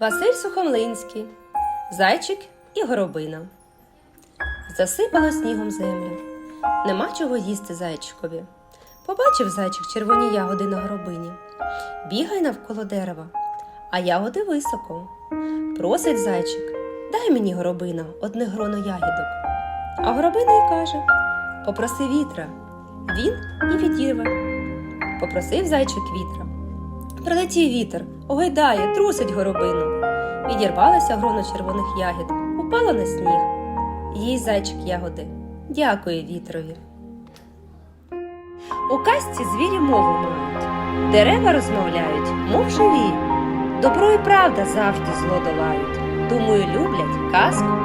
Василь Сухомлинський, Зайчик і горобина. Засипало снігом землю. Нема чого їсти зайчикові. Побачив зайчик червоні ягоди на горобині. Бігай навколо дерева, а ягоди високо. Просить зайчик, дай мені горобина одне гроно ягідок. А горобина й каже: Попроси вітра, він і відірве. Попросив зайчик вітра. Прилетів вітер, огойдає, трусить горобину. Відірвалася гроно червоних ягід, упала на сніг. Їй зайчик ягоди. Дякує вітрові. У казці звірі мову мають, дерева розмовляють, мов живі. Добро і правда завжди зло долають. Думаю, люблять казку.